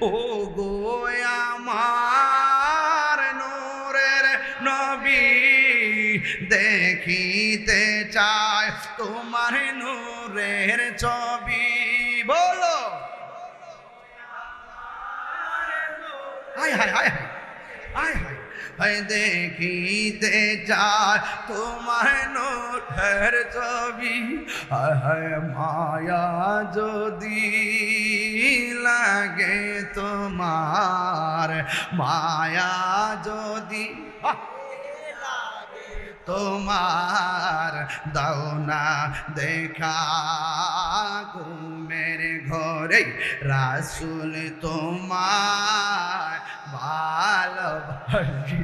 ও গো আমার নূরের নবী দেখিতে চায় তোমার নূরের ছবি। বলো। হায় দেখিতে চায় তোমার নূরের ছবি। হায়, মায়া যদি লাগে তোমার মায়া যদি। তোমার দাও না দেখা ঘুমের ঘরে। রাসুল তোমার ভালোবাসি।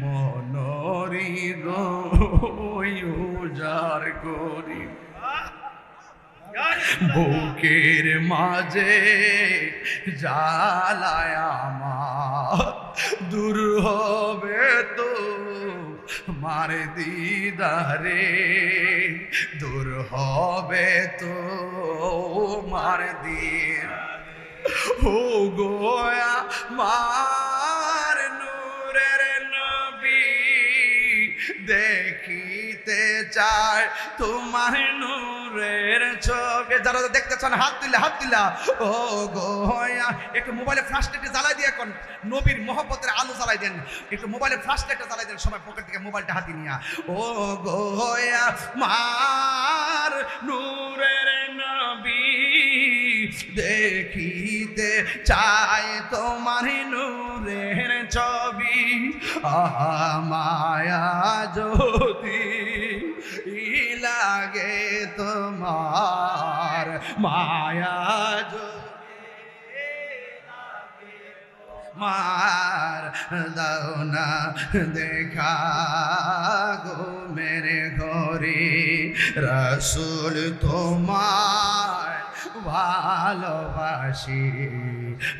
মনরি গোজার করি। বুকের মাঝে জ্বালায় আমার। দূর হবে তো মার দিদারে। দূর হবে তো মার দিন ও গোয়া মার দেখিতে চায় তোমার নূরের ছবি যারা দেখতে চান, হাত দিলে, হাত দিলা। ও গোয়া একটু মোবাইলে ফ্লাশ লাইটে জ্বালাই দিয়ে এখন নবীর মহব্বতের আলো জ্বালাই দেন। একটু মোবাইলে ফ্লাশ লাইটটা জ্বালাই দেন, সবাই পকেট থেকে মোবাইলটা হাতি নিয়া। ও গোয়া মার নূরের নবী দেখিতে চায় তোমার নূরের ছবি আহা, মায়া যদি লাগে তোমার, মায়া মার দাও না দেখা গো, মেরে ঘরে। রসুল তোমার ভালোবাসি।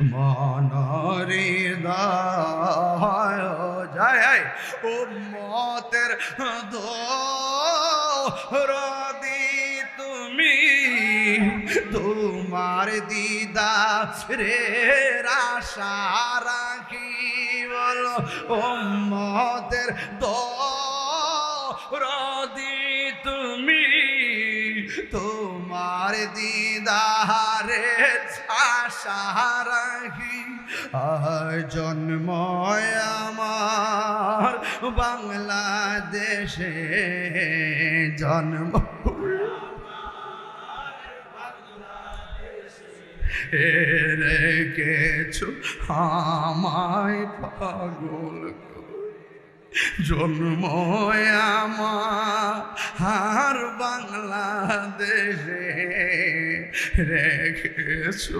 মনরে দয় যায়। ও মতের দি তুমি, তোমার দিদা রে আশা রাখি বলো ও মতের দি তোমার দিদারে আশা রাখি, আর জন্ম আমার বাংলাদেশে জন্ম রেখেছো আমায় পাগল করে। জন্ম আমার বাংলাদেশে রেখেছো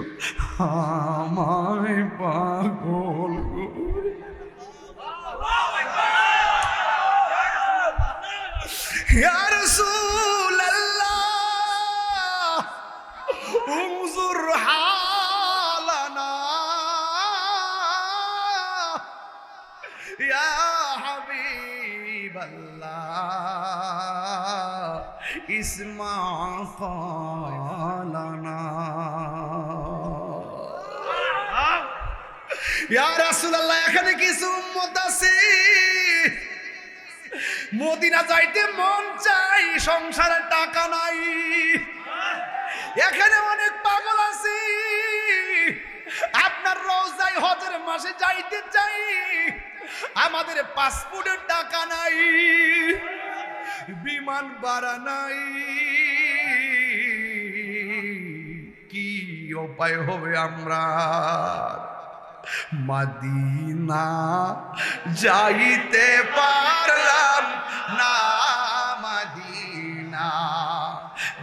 আমায় পাগল করে। ইয়া রাসূলাল্লাহ انظر حالنا يا حبيب الله ইসমা কলানা এখানে কিছু উন্মত আছে। মদিনা যাইতে মন চাই সংসারে টাকা নাই। এখানে অনেক পাগল আছি। আপনার রোজাই হজের মাসে যাইতে চাই, আমাদের পাসপোর্টের টাকা নাই। বিমান ভাড়া নাই। কি উপায় হবে আমরা? মাদিনা যাইতে পারলাম না মাদিনা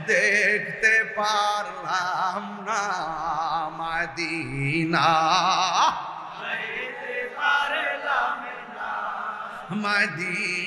দেখতে পারলাম না মাদিনা মদিনা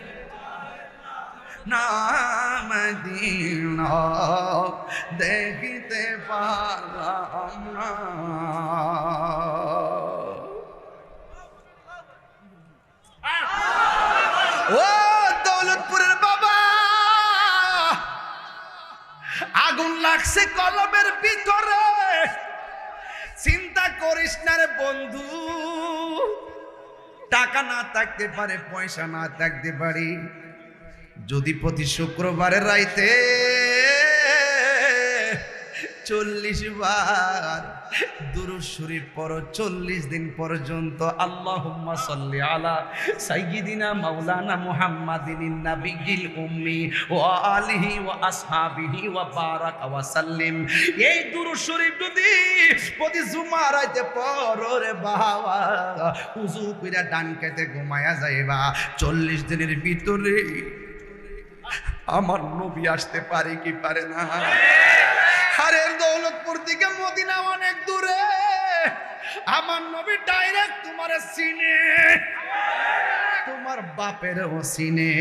মদিনা দেখিতে পারলাম না। ও দৌলতপুরের বাবা, আগুন লাগছে কলমের ভিতরে। চিন্তা করিস না রে বন্ধু, টাকা না থাকতে পারে, পয়সা না থাকতে পারে যদি প্রতি শুক্রবারে রাইতে চল্লিশ বার দুরুদ শরীফ পর চল্লিশ দিন পর্যন্ত আল্লাহ সাল্লি আলা সাইয়্যিদিনা মাওলানা মুহাম্মাদিন নাবিয়িল উম্মি ওয়া আলিহি ওয়া আসহাবিহি ওয়া বারাকা ওয়া সাল্লিম। এই দুরুদ শরীফ যদি প্রতি জুমা রাইতে পর রে বাবা উজু কইরা ডান কেটে ঘুমায়া যাইবা। চল্লিশ দিনের ভিতরে আমার নবী আসতে পারে কি পারে না? হারের দৌলতপুর থেকে মদিনা অনেক দূরে। আমার নবী ডাইরেক্ট তোমার সিনে তোমার বাপেরও সিনে